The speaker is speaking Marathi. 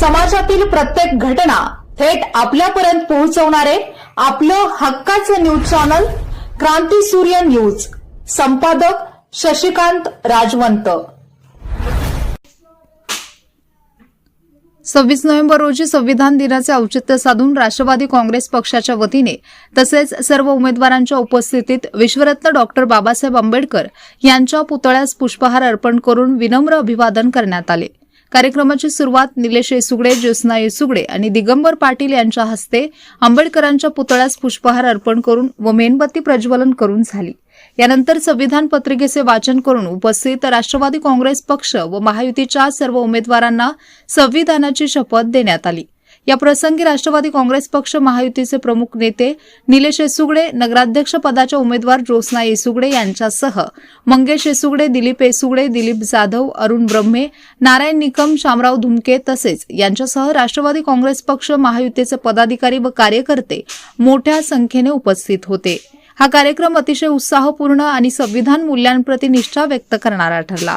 समाजातील प्रत्येक घटना थेट आपल्यापर्यंत पोहोचवणारे आपलं हक्काचं न्यूज चॅनल क्रांती सूर्य न्यूज. संपादक शशिकांत राजवंत. सव्वीस नोव्हेंबर रोजी संविधान दिनाचे औचित्य साधून राष्ट्रवादी काँग्रेस पक्षाच्या वतीने तसेच सर्व उमेदवारांच्या उपस्थितीत विश्वरत्न डॉक्टर बाबासाहेब आंबेडकर यांच्या पुतळ्यास पुष्पहार अर्पण करून विनम्र अभिवादन करण्यात आले. कार्यक्रमाची सुरुवात निलेश येसुगडे ज्योत्स्ना येसुगडे आणि दिगंबर पाटील यांच्या हस्ते आंबेडकरांच्या पुतळ्यास पुष्पहार अर्पण करून व मेणबत्ती प्रज्वलन करून झाली. यानंतर संविधान पत्रिकेचे वाचन करून उपस्थित राष्ट्रवादी काँग्रेस पक्ष व महायुतीच्या सर्व उमेदवारांना संविधानाची शपथ देण्यात आली. या प्रसंगी राष्ट्रवादी काँग्रेस पक्ष महायुतीचे प्रमुख नेते निलेश येसुगडे नगराध्यक्ष पदाच्या उमेदवार ज्योत्स्ना येसुगडे यांच्यासह मंगेश येसुगडे दिलीप येसुगडे दिलीप जाधव अरुण ब्रह्मे नारायण निकम शामराव धुमके तसेच यांच्यासह राष्ट्रवादी काँग्रेस पक्ष महायुतीचे पदाधिकारी व कार्यकर्ते मोठ्या संख्येने उपस्थित होते. हा कार्यक्रम अतिशय उत्साहपूर्ण आणि संविधान मूल्यांप्रती निष्ठा व्यक्त करणारा ठरला.